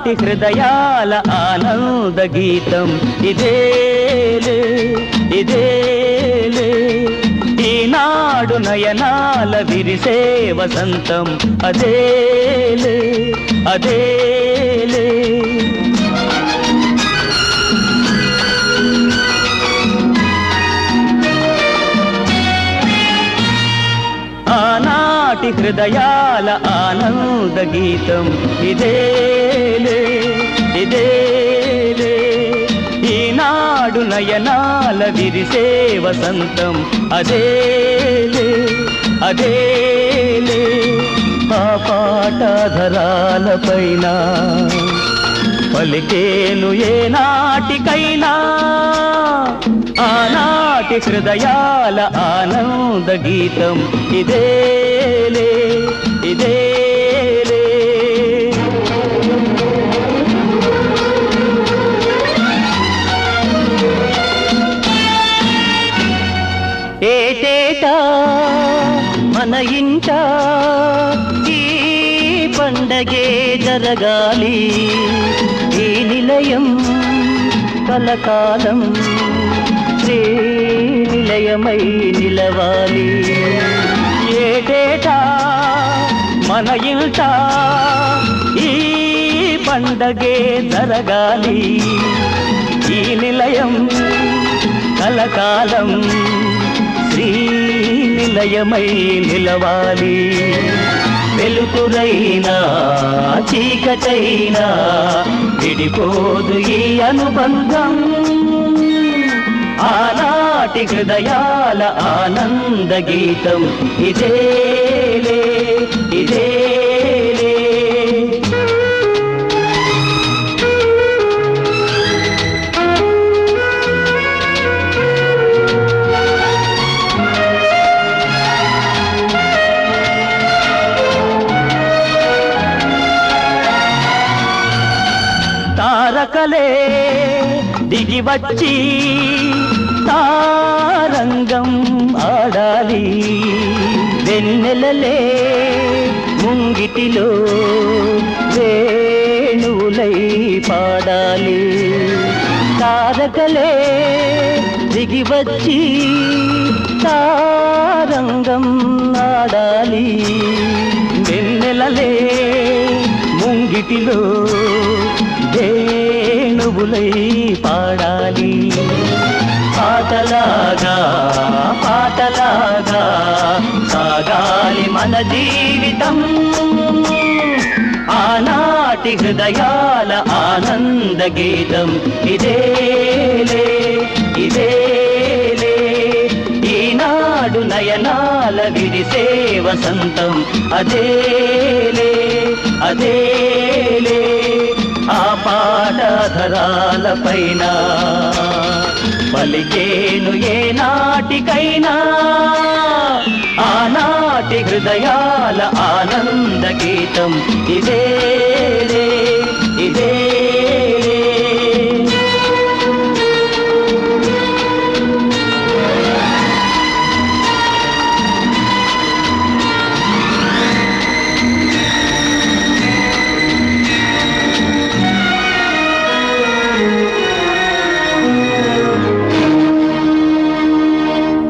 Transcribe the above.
నాటి హృదయాల ఆనంద గీతం. ఇదేలే ఇదేలే ఈనాడు నయనాల విరిసే వసంతం. అదేలే అదే నాటి హృదయాల ఆనంద గీతం. ఇదేలే ఇదేలే ఈనాడు నయనాల విరిసే వసంతం. అదేలే అదేలే ఆ పాటధరాల పైన పలికేను ఏ నాటికైనా ఆనాటి హృదయాల ఆనంద గీతం. ఇదే ఇదేలే ఇదేలే. ఏటేటా మన ఇంట ఈ పండగే జరగాలి. ఈ నిలయం కలకాలం శ్రీ నిలయమై నిలవాలి. మన ఇంట ఈ పండగే జరగాలి. ఈ నిలయం కలకాలం. శ్రీ నిలయమై నిలవాలి. వెలుతురైనా చీకటైనా విడిపోదు ఈ అనుబంధం. ఆనాటి హృదయాల ఆనంద గీతం ఇదే. ఇదేలే తారకలే దిగి వచ్చి తారంగం ఆడాలి. వెన్నెలలే ముంగిటిలో వేణువులై పాడాలి. తారకలే దిగి వచ్చి తారంగం ఆడాలి వెన్నెలలే ముంగిటిలో వేణువులై పాడాలి. పాటలాగా సాగాలి మన జీవితం. ఆనాటి హృదయాల ఆనంద గీతం ఇదేలే ఇదేలే ఈనాడు నయనాల విడిసే వసంతం అదేలే అదేలే ఆ పాటధరాల పైన పలికేను ఏ నాటికైనా. హృదయాల ఆనంద గీతం ఇదే